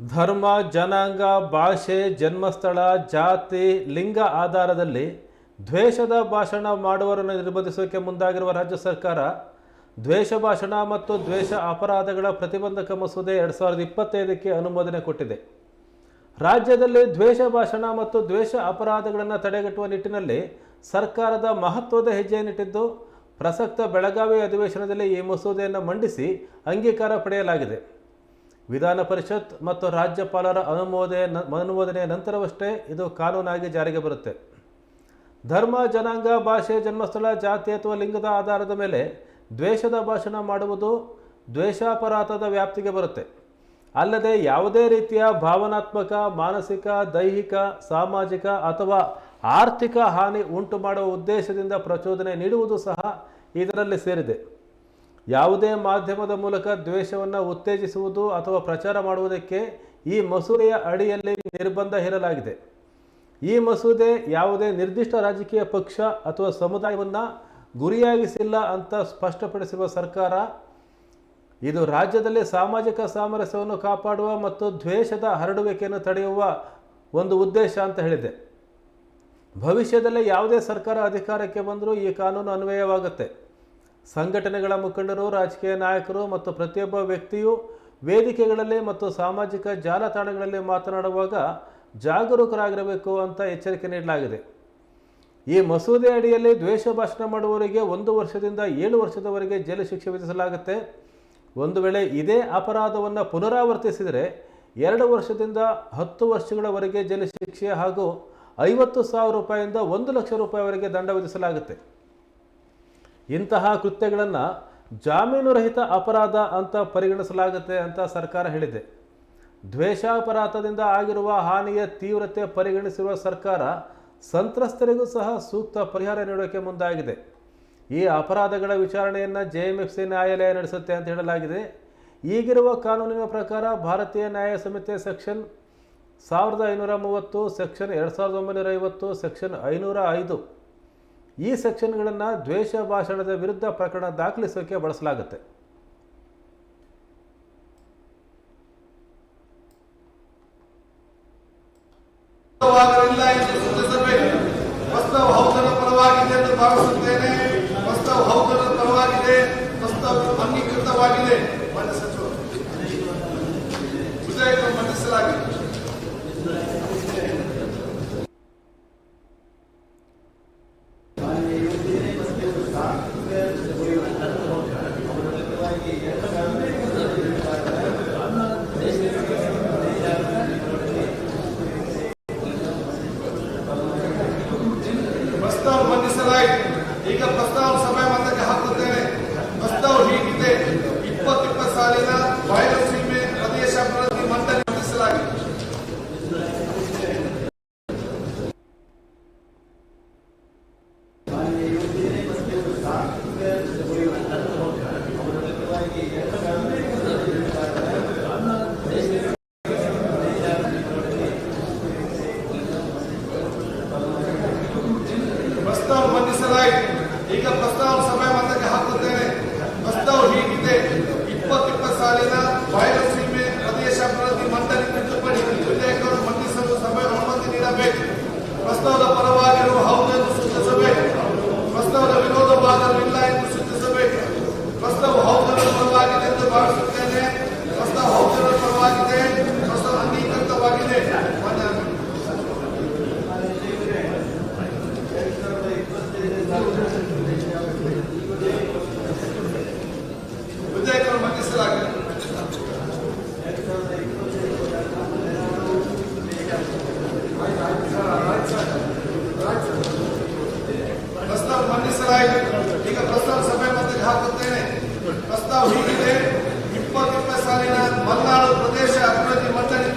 ಧರ್ಮ, ಜನಾಂಗ, ಭಾಷೆ, ಜನ್ಮಸ್ಥಳ, ಜಾತಿ, ಲಿಂಗ ಆಧಾರದಲ್ಲಿ ದ್ವೇಷದ ಭಾಷಣ ಮಾಡುವವರನ್ನು ನಿರ್ಬಂಧಿಸೋಕೆ ಮುಂದಾಗಿರುವ ರಾಜ್ಯ ಸರ್ಕಾರ ದ್ವೇಷ ಭಾಷಣ ಮತ್ತು ದ್ವೇಷ ಅಪರಾಧಗಳ ಪ್ರತಿಬಂಧಕ ಮಸೂದೆ ಎರಡು ಸಾವಿರದ ಇಪ್ಪತ್ತೈದಕ್ಕೆ ಅನುಮೋದನೆ ಕೊಟ್ಟಿದೆ. ರಾಜ್ಯದಲ್ಲಿ ದ್ವೇಷ ಭಾಷಣ ಮತ್ತು ದ್ವೇಷ ಅಪರಾಧಗಳನ್ನು ತಡೆಗಟ್ಟುವ ನಿಟ್ಟಿನಲ್ಲಿ ಸರ್ಕಾರದ ಮಹತ್ವದ ಹೆಜ್ಜೆಯನ್ನಿಟ್ಟಿದ್ದು, ಪ್ರಸಕ್ತ ಬೆಳಗಾವಿ ಅಧಿವೇಶನದಲ್ಲಿ ಈ ಮಸೂದೆಯನ್ನು ಮಂಡಿಸಿ ಅಂಗೀಕಾರ ಪಡೆಯಲಾಗಿದೆ. ವಿಧಾನ ಪರಿಷತ್ ಮತ್ತು ರಾಜ್ಯಪಾಲರ ಅನುಮೋದನೆ ಅನುಮೋದನೆಯ ನಂತರವಷ್ಟೇ ಇದು ಕಾನೂನಾಗಿ ಜಾರಿಗೆ ಬರುತ್ತೆ. ಧರ್ಮ, ಜನಾಂಗ, ಭಾಷೆ, ಜನ್ಮಸ್ಥಳ, ಜಾತಿ ಅಥವಾ ಲಿಂಗದ ಆಧಾರದ ಮೇಲೆ ದ್ವೇಷದ ಭಾಷಣ ಮಾಡುವುದು ದ್ವೇಷಾಪರಾಧದ ವ್ಯಾಪ್ತಿಗೆ ಬರುತ್ತೆ. ಅಲ್ಲದೆ ಯಾವುದೇ ರೀತಿಯ ಭಾವನಾತ್ಮಕ, ಮಾನಸಿಕ, ದೈಹಿಕ, ಸಾಮಾಜಿಕ ಅಥವಾ ಆರ್ಥಿಕ ಹಾನಿ ಉಂಟು ಮಾಡುವ ಉದ್ದೇಶದಿಂದ ಪ್ರಚೋದನೆ ನೀಡುವುದು ಸಹ ಇದರಲ್ಲಿ ಸೇರಿದೆ. ಯಾವುದೇ ಮಾಧ್ಯಮದ ಮೂಲಕ ದ್ವೇಷವನ್ನು ಉತ್ತೇಜಿಸುವುದು ಅಥವಾ ಪ್ರಚಾರ ಮಾಡುವುದಕ್ಕೆ ಈ ಮಸೂದೆಯ ಅಡಿಯಲ್ಲಿ ನಿರ್ಬಂಧ ಹೇರಲಾಗಿದೆ. ಈ ಮಸೂದೆ ಯಾವುದೇ ನಿರ್ದಿಷ್ಟ ರಾಜಕೀಯ ಪಕ್ಷ ಅಥವಾ ಸಮುದಾಯವನ್ನು ಗುರಿಯಾಗಿಸಿಲ್ಲ ಅಂತ ಸ್ಪಷ್ಟಪಡಿಸಿರುವ ಸರ್ಕಾರ, ಇದು ರಾಜ್ಯದಲ್ಲಿ ಸಾಮಾಜಿಕ ಸಾಮರಸ್ಯವನ್ನು ಕಾಪಾಡುವ ಮತ್ತು ದ್ವೇಷದ ಹರಡುವಿಕೆಯನ್ನು ತಡೆಯುವ ಒಂದು ಉದ್ದೇಶ ಅಂತ ಹೇಳಿದೆ. ಭವಿಷ್ಯದಲ್ಲಿ ಯಾವುದೇ ಸರ್ಕಾರ ಅಧಿಕಾರಕ್ಕೆ ಬಂದರೂ ಈ ಕಾನೂನು ಅನ್ವಯವಾಗುತ್ತೆ. ಸಂಘಟನೆಗಳ ಮುಖಂಡರು, ರಾಜಕೀಯ ನಾಯಕರು ಮತ್ತು ಪ್ರತಿಯೊಬ್ಬ ವ್ಯಕ್ತಿಯು ವೇದಿಕೆಗಳಲ್ಲಿ ಮತ್ತು ಸಾಮಾಜಿಕ ಜಾಲತಾಣಗಳಲ್ಲಿ ಮಾತನಾಡುವಾಗ ಜಾಗರೂಕರಾಗಿರಬೇಕು ಅಂತ ಎಚ್ಚರಿಕೆ ನೀಡಲಾಗಿದೆ. ಈ ಮಸೂದೆ ಅಡಿಯಲ್ಲಿ ದ್ವೇಷ ಭಾಷಣ ಮಾಡುವವರಿಗೆ ಒಂದು ವರ್ಷದಿಂದ ಏಳು ವರ್ಷದವರೆಗೆ ಜೈಲು ಶಿಕ್ಷೆ ವಿಧಿಸಲಾಗುತ್ತೆ. ಒಂದು ವೇಳೆ ಇದೇ ಅಪರಾಧವನ್ನು ಪುನರಾವರ್ತಿಸಿದರೆ ಎರಡು ವರ್ಷದಿಂದ ಹತ್ತು ವರ್ಷಗಳವರೆಗೆ ಜೈಲು ಶಿಕ್ಷೆ ಹಾಗೂ ಐವತ್ತು ಸಾವಿರ ರೂಪಾಯಿಯಿಂದ ಒಂದು ಲಕ್ಷ ರೂಪಾಯಿವರೆಗೆ ದಂಡ ವಿಧಿಸಲಾಗುತ್ತೆ. ಇಂತಹ ಕೃತ್ಯಗಳನ್ನು ಜಾಮೀನು ರಹಿತ ಅಪರಾಧ ಅಂತ ಪರಿಗಣಿಸಲಾಗುತ್ತೆ ಅಂತ ಸರ್ಕಾರ ಹೇಳಿದೆ. ದ್ವೇಷಾಪರಾಧದಿಂದ ಆಗಿರುವ ಹಾನಿಯ ತೀವ್ರತೆ ಪರಿಗಣಿಸಿರುವ ಸರ್ಕಾರ ಸಂತ್ರಸ್ತರಿಗೂ ಸಹ ಸೂಕ್ತ ಪರಿಹಾರ ನೀಡೋಕೆ ಮುಂದಾಗಿದೆ. ಈ ಅಪರಾಧಗಳ ವಿಚಾರಣೆಯನ್ನು ಜೆ ಎಂ ಎಫ್ ಸಿ ನ್ಯಾಯಾಲಯ ನಡೆಸುತ್ತೆ ಅಂತ ಹೇಳಲಾಗಿದೆ. ಈಗಿರುವ ಕಾನೂನಿನ ಪ್ರಕಾರ ಭಾರತೀಯ ನ್ಯಾಯ ಸಮಿತಿ ಸೆಕ್ಷನ್ ಸಾವಿರದ ಐನೂರ ಮೂವತ್ತು, ಸೆಕ್ಷನ್ ಎರಡು ಸಾವಿರದ ಒಂಬೈನೂರ ಐವತ್ತು, ಸೆಕ್ಷನ್ ಐನೂರ ಐದು ಈ ಸೆಕ್ಷನ್ಗಳನ್ನು ದ್ವೇಷ ಭಾಷಣದ ವಿರುದ್ಧ ಪ್ರಕರಣ ದಾಖಲಿಸೋಕೆ ಬಳಸಲಾಗುತ್ತೆ. ವಾಗಲಿಲ್ಲ ಎಂದು ಸೂಚಿಸಬೇಕು ಪ್ರಸ್ತಾವ ಹೌದರ ಪರವಾಗಿದೆ ಎಂದು ಭಾವಿಸುತ್ತೇನೆ ಪ್ರಸ್ತಾವ ಹೌದರ ಪರವಾಗಿದೆ ಪ್ರಸ್ತಾವ ಅಂಗೀಕೃತವಾಗಿದೆ ಮಾನ್ಯ ಸಚಿವರು ವಿಧೇಯಕ ಮಂಡಿಸಲಾಗಿದೆ ಪ್ರಸ್ತಾವ ಮಂಡಿಸಲಾಗಿದೆ ಈಗ ಪ್ರಸ್ತಾವ ಸಭೆ ಮತಕ್ಕೆ ಹಾಕುತ್ತೇನೆ ಪ್ರಸ್ತಾವ ಹೀಗಿದೆ ಇಪ್ಪತ್ತಿಪ್ಪತ್ತು ಸಾಲಿನ ಬಯಲು ಸೀಮೆ ಪ್ರದೇಶ ಅಭಿವೃದ್ಧಿ ಮಂಡಳಿ ಮಂಡಿಸಲಾಗಿದೆ ಪ್ರಸ್ತಾವ ಮಂಡಿಸಲಾಯಿತು. ಈಗ ಪ್ರಸ್ತಾವ ಸಭೆ ಮತಕ್ಕೆ ಹಾಕುತ್ತೇನೆ. ಪ್ರಸ್ತಾವ ಹೀಗಿದೆ. ಇಪ್ಪತ್ತಿಪ್ಪತ್ತು ಸಾಲಿನ ಬಯಲು ಸೀಮೆ ಪ್ರದೇಶ ಅಭಿವೃದ್ಧಿ ಮಂಡಳಿ ತಿದ್ದುಪಡಿ ವಿಧೇಯಕವನ್ನು ಮಂಡಿಸಲು ಸಭೆ ಅನುಮತಿ ನೀಡಬೇಕು. ಪ್ರಸ್ತಾವದ ಪರವಾಗಿರುವ ಹೌದು ಎಂದು ಸೂಚಿಸಬೇಕು. ಪ್ರಸ್ತಾವದ ವಿರೋಧವಾದರೂ ಇಲ್ಲ ಎಂದು ಸೂಚಿಸಬೇಕು. ಪ್ರಸ್ತಾವ ಹೌದರ ಪರವಾಗಿದೆ ಎಂದು ಭಾವಿಸುತ್ತೇನೆ ಪ್ರಸ್ತಾವ ಹೌದರ ಪರವಾಗಿದೆ ಪ್ರಸ್ತಾವ ಅಂಗೀಕೃತವಾಗಿದೆ ಮಾನ್ಯ ವಿಧೇಯಕವನ್ನು ಮಂಡಿಸಲಾಗಿದೆ ಮಂಡಿಸಲಾಗಿದೆ ಈಗ ಪ್ರಸ್ತಾವ ಸಭೆ ಮತಕ್ಕೆ ಹಾಕುತ್ತೇನೆ. ಪ್ರಸ್ತಾವ ಹೀಗಿದೆ. ಇಪ್ಪತ್ತಿಪ್ಪತ್ತು ಸಾಲಿನ ಮಲ್ನಾಡು ಪ್ರದೇಶ ಅಭಿವೃದ್ಧಿ ಮಂಡಳಿ